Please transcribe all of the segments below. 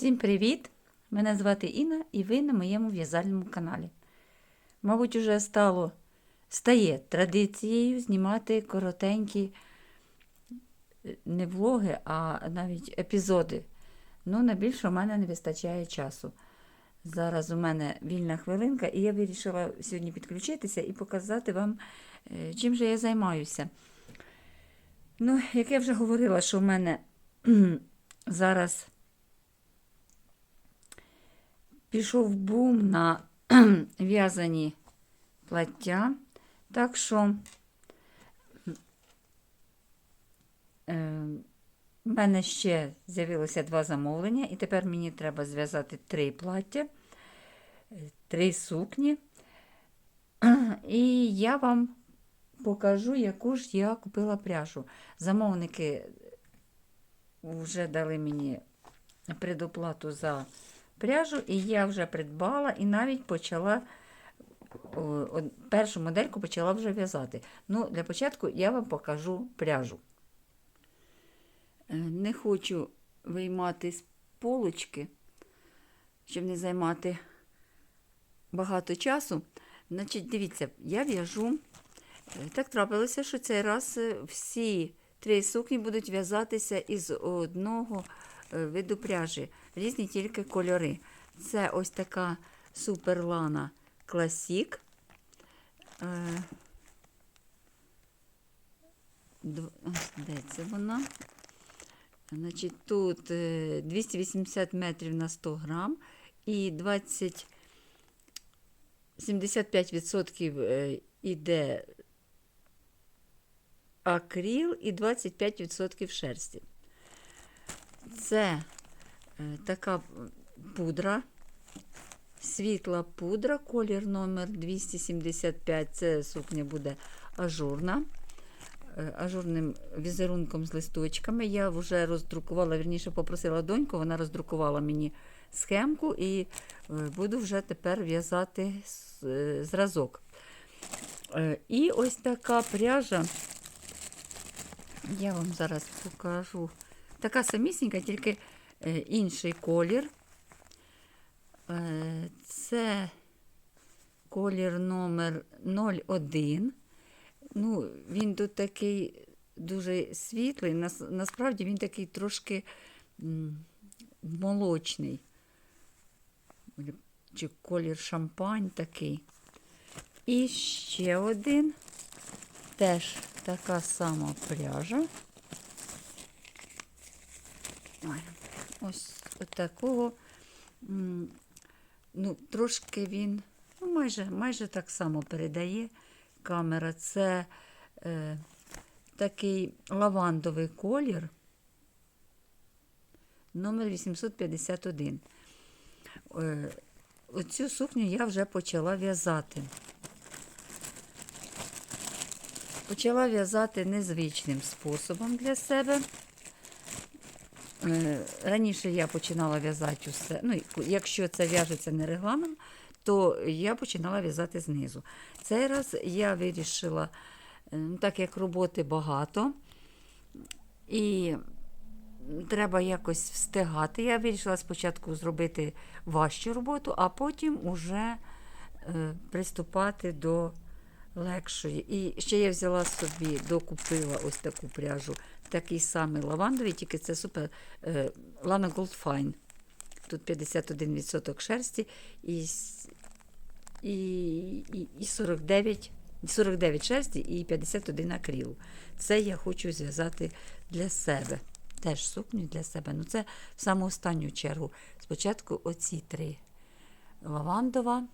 Всім привіт! Мене звати Інна і ви на моєму в'язальному каналі. Мабуть, уже стало стає традицією знімати коротенькі е, не влоги, а навіть епізоди. Ну, на більше у мене не вистачає часу. Зараз у мене вільна хвилинка, і я вирішила сьогодні підключитися і показати вам, е, чим же я займаюся. Ну, як я вже говорила, що в мене зараз пішов бум на в'язані плаття. Так що е, в мене ще з'явилося два замовлення, і тепер мені треба зв'язати три плаття, три сукні. І я вам покажу, яку ж я купила пряжу. Замовники вже дали мені предоплату за пряжу, і я вже придбала і навіть почала першу модельку почала вже в'язати. Ну, для початку я вам покажу пряжу. Е, Не хочу виймати з полочки, щоб не займати багато часу. Значить, дивіться, я в'яжу. Е, Так трапилося, що цей раз е, всі три сукні будуть в'язатися із одного виду пряжі. Різні тільки кольори. Це ось така суперлана класік. Е, Де це вона? Значить, тут е, 280 метрів на 100 грам і 20 75% е, іде акріл і 25% шерсті. Це е, така пудра, світла пудра, колір номер 275. Це сукня буде ажурна. е, Ажурним візерунком з листочками. Я вже роздрукувала, вірніше попросила доньку, вона роздрукувала мені схемку і е, буду вже тепер в'язати зразок. І ось така пряжа. Я вам зараз покажу. Така самісінька, тільки е, інший колір. Е, Це колір номер 01. Ну, він тут такий дуже світлий. нас- Насправді він такий трошки молочний. Чи колір шампань такий. І ще один. Теж така сама пряжа. Ось такого. Ну, трошки він, ну, майже, майже так само передає камера. Це е, такий лавандовий колір. Номер 851. Е, Оцю сукню я вже почала в'язати. Почала в'язати незвичним способом для себе. Е, Раніше я починала в'язати усе. Ну, якщо це в'яжеться не регламент, то я починала в'язати знизу. Цей раз я вирішила, е, ну, так як роботи багато, і треба якось встигати. Я вирішила спочатку зробити важчу роботу, а потім уже е, приступати до легшої. І ще я взяла собі, докупила ось таку пряжу, такий самий лавандовий, тільки це супер е, Lana Gold Fine. Тут 51% шерсті і, і, і, і 49, 49 шерсті і 51 акрилу. Це я хочу зв'язати для себе. Теж сукню для себе. Ну, це в саму останню чергу. Спочатку оці три: лавандова,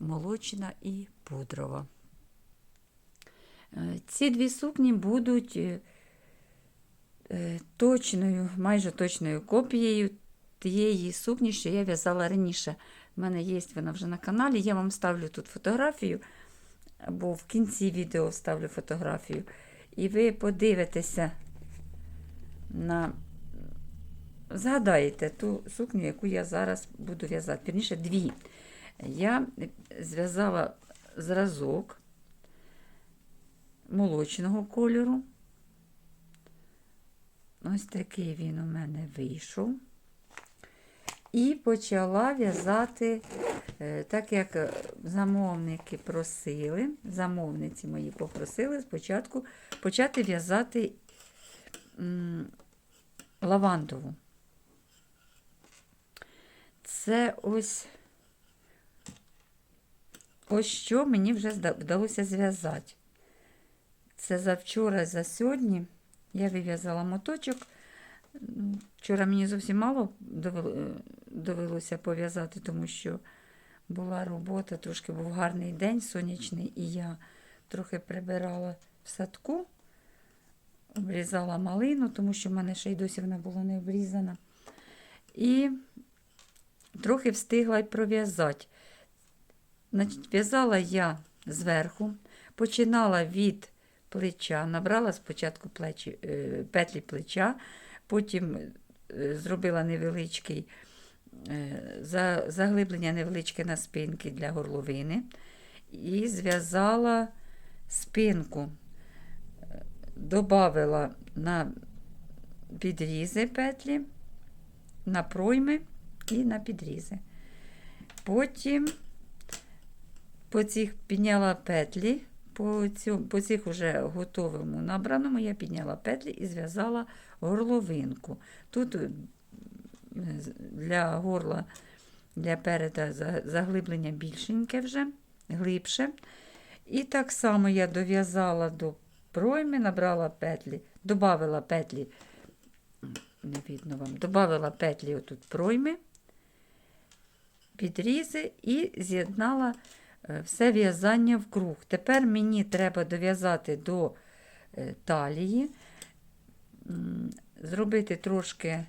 молочна і пудрова. Е, Ці дві сукні будуть е, е, точною, майже точною копією тієї сукні, що я в'язала раніше. У мене є вона вже на каналі. Я вам ставлю тут фотографію, або в кінці відео ставлю фотографію. І ви подивитеся на. Згадаєте ту сукню, яку я зараз буду в'язати. Вірніше, дві. Я зв'язала зразок молочного кольору. Ось такий він у мене вийшов. І почала в'язати, е, так як замовники просили, замовниці мої попросили спочатку почати в'язати лавандову. Це ось ось що мені вже вдалося зв'язати. Це завчора, за сьогодні я вив'язала моточок. Вчора мені зовсім мало довелося пов'язати, тому що була робота, трошки був гарний день сонячний, і я трохи прибирала в садку, обрізала малину, тому що в мене ще й досі вона була не обрізана. І трохи встигла й пров'язати. В'язала я зверху, починала від плеча, набрала спочатку плечі, е, петлі плеча, потім е, зробила невеличкий е, заглиблення невеличке на спинки для горловини і зв'язала спинку, добавила на підрізи петлі, на пройми і на підрізи. Потім по цих підняла петлі, по, цю, по цих уже готовому набраному я підняла петлі і зв'язала горловинку. Тут е, для горла, для переда заглиблення більшеньке вже, глибше. І так само я дов'язала до пройми, набрала петлі, додавила петлі, не видно вам, додавила петлі отут пройми, підрізи і з'єднала все в'язання в круг. Тепер мені треба дов'язати до е, талії, зробити трошки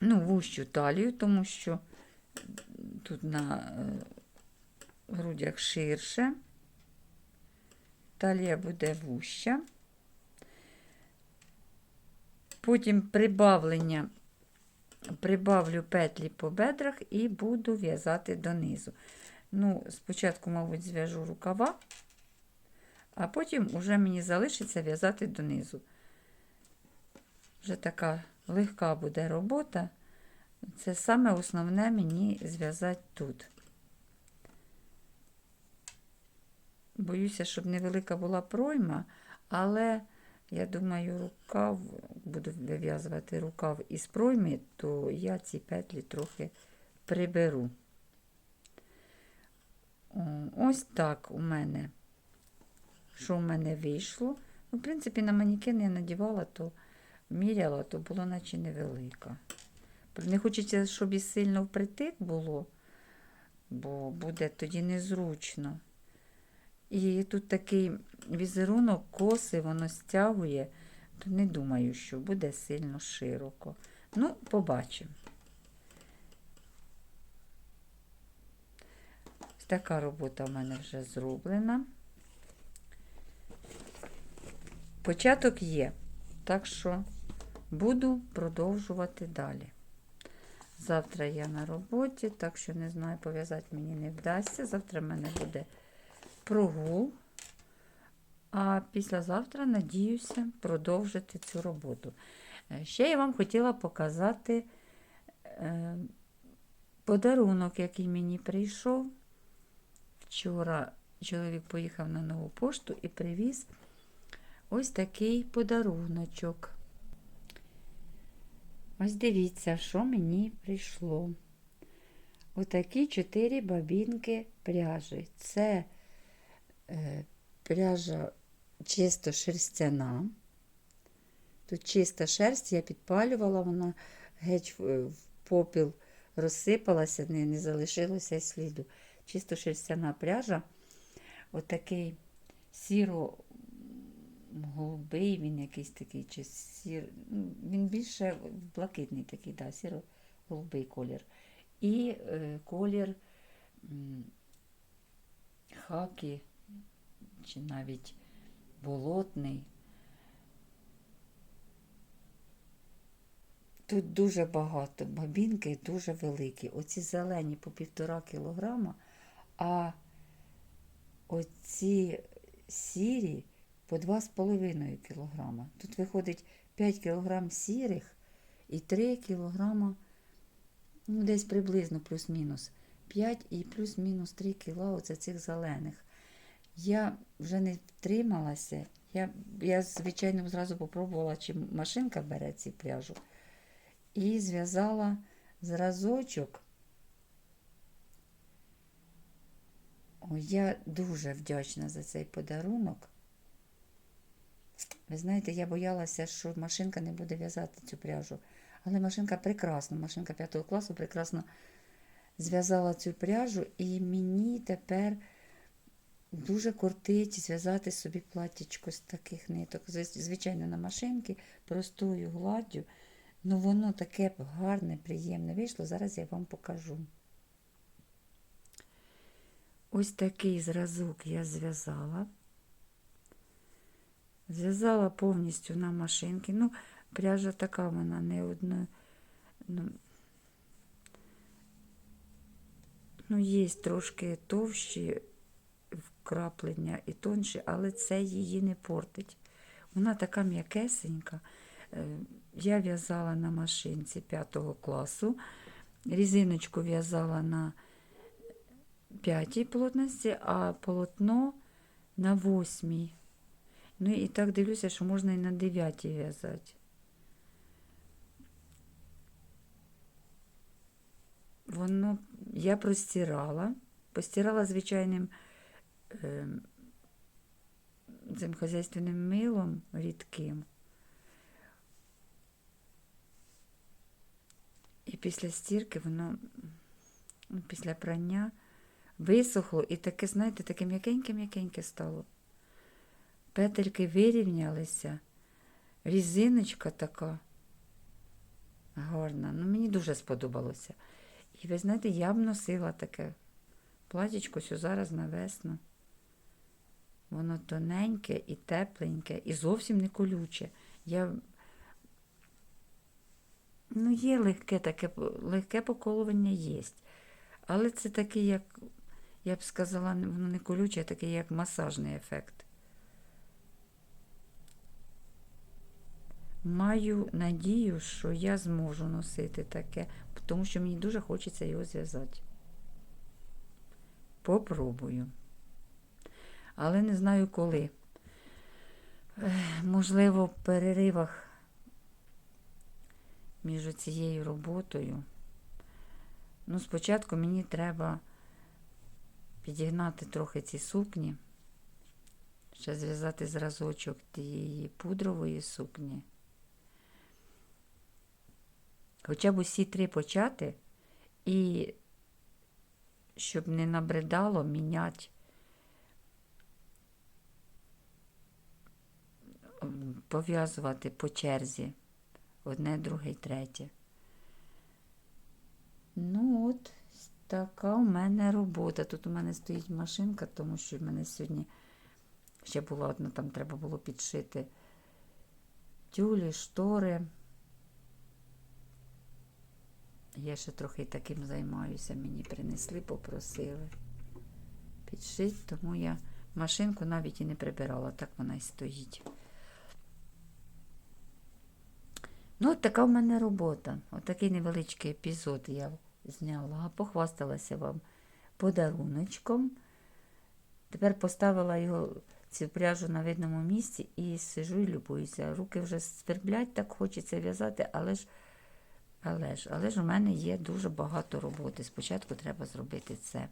ну, вущу талію, тому що тут на е, грудях ширше. Талія буде вуща. Потім прибавлення, прибавлю петлі по бедрах і буду в'язати донизу. Ну, спочатку, мабуть, зв'яжу рукава, а потім уже мені залишиться в'язати донизу. Вже така легка буде робота. Це саме основне мені зв'язати тут. Боюся, щоб невелика була пройма, але я думаю, рукав, буду вив'язувати рукав із пройми, то я ці петлі трохи приберу. Ось так у мене, що в мене вийшло. Ну, в принципі, на манекен я надівала, то міряла, то було наче невелика. Не хочеться, щоб і сильно впритик було, бо буде тоді незручно. І тут такий візерунок коси, воно стягує, то не думаю, що буде сильно широко. Ну, побачимо. Ось Така робота в мене вже зроблена. Початок є, так що буду продовжувати далі. Завтра я на роботі, так що не знаю, пов'язати мені не вдасться. Завтра в мене буде прогул. А післязавтра надіюся продовжити цю роботу. Е, Ще я вам хотіла показати е, подарунок, який мені прийшов. Вчора чоловік поїхав на нову пошту і привіз ось такий подаруночок. Ось дивіться, що мені прийшло. Отакі чотири бабінки пряжі. Це пряжа чисто шерстяна. Тут чиста шерсть, я підпалювала, вона геть в, в попіл розсипалася, не, не залишилося сліду. Чисто шерстяна пряжа. Отакий сіро голубий, він якийсь такий, чи сір... ну, він більше блакитний такий, да, сіро-голубий колір. І е, колір м, хакі, чи навіть болотний. Тут дуже багато, бабінки дуже великі. Оці зелені по півтора кілограма, а оці сірі по 2,5 кілограма. Тут виходить 5 кілограм сірих і 3 кілограма Ну, десь приблизно плюс-мінус 5 і плюс-мінус 3 кіла оце цих зелених. Я вже не втрималася. Я, я звичайно, зразу попробувала, чи машинка бере ці пряжу. І зв'язала зразочок. Ой, я дуже вдячна за цей подарунок. Ви знаєте, я боялася, що машинка не буде в'язати цю пряжу. Але машинка прекрасна, машинка 5 класу прекрасно зв'язала цю пряжу, і мені тепер дуже кортить зв'язати собі платтячко з таких ниток. Звичайно, на машинки, простою гладдю. Ну воно таке гарне, приємне вийшло. Зараз я вам покажу. Ось такий зразок я зв'язала. Зв'язала повністю на машинки. Ну, пряжа така вона не одна. Ну, ну є трошки товщі вкраплення і тонші, але це її не портить. Вона така м'якесенька. Е, Я в'язала на машинці 5 класу. Різиночку в'язала на п'ятій плотності, а полотно на восьмій. Ну і так дивлюся, що можна і на дев'ятій в'язати. Воно я простирала, постирала звичайним цим хазяйственним милом рідким. І після стірки воно ну, після прання висохло і таке, знаєте, таке м'якеньке-м'якеньке стало. Петельки вирівнялися, різиночка така гарна. Ну, мені дуже сподобалося. І ви знаєте, я б носила таке платічко сю зараз на весну. Воно тоненьке і тепленьке, і зовсім не колюче. Я... Ну, є легке таке, легке поколування є. Але це таке, як, я б сказала, воно не колюче, а таке, як масажний ефект. Маю надію, що я зможу носити таке, тому що мені дуже хочеться його зв'язати. Попробую. Але не знаю коли. Можливо, в переривах між цією роботою. Ну, спочатку мені треба підігнати трохи ці сукні, ще зв'язати зразочок тієї пудрової сукні. Хоча б усі три почати, і щоб не набридало, міняти пов'язувати по черзі одне, друге і третє. Ну, от така у мене робота. Тут у мене стоїть машинка, тому що в мене сьогодні ще була одна, там треба було підшити тюлі, штори. Я ще трохи таким займаюся, мені принесли, попросили підшити, тому я машинку навіть і не прибирала, так вона і стоїть. Ну, от така в мене робота. Отакий невеличкий епізод я зняла, похвасталася вам подаруночком. Тепер поставила його цю пряжу на видному місці і сижу і любуюся. Руки вже сверблять, так хочеться в'язати, але ж, але ж, але ж у мене є дуже багато роботи. Спочатку треба зробити це.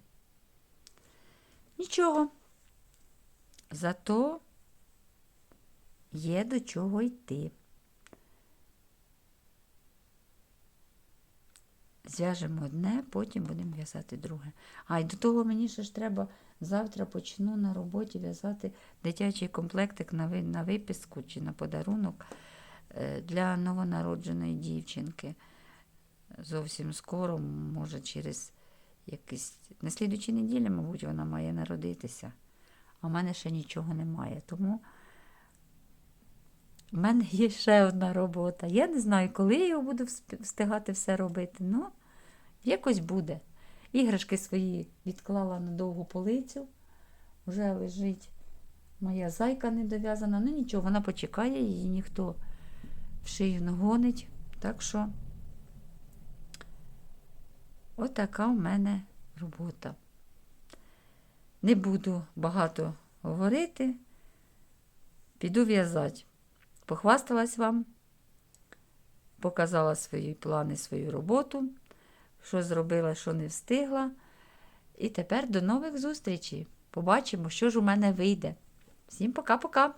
Нічого. Зато є до чого йти. Зв'яжемо одне, потім будемо в'язати друге. А й до того мені ще ж треба завтра почну на роботі в'язати дитячий комплектик на на виписку чи на подарунок е, для новонародженої дівчинки. Зовсім скоро, може, через якийсь. На слідучій неділі, мабуть, вона має народитися. А в мене ще нічого немає. Тому в мене є ще одна робота. Я не знаю, коли я його буду встигати все робити. Ну, якось буде. Іграшки свої відклала на довгу полицю. Вже лежить моя зайка недов'язана. Ну нічого, вона почекає, її ніхто в шию не гонить. Так що Отака в мене робота. Не буду багато говорити. Піду в'язати. Похвасталась вам, показала свої плани, свою роботу, що зробила, що не встигла. І тепер до нових зустрічей. Побачимо, що ж у мене вийде. Всім пока-пока!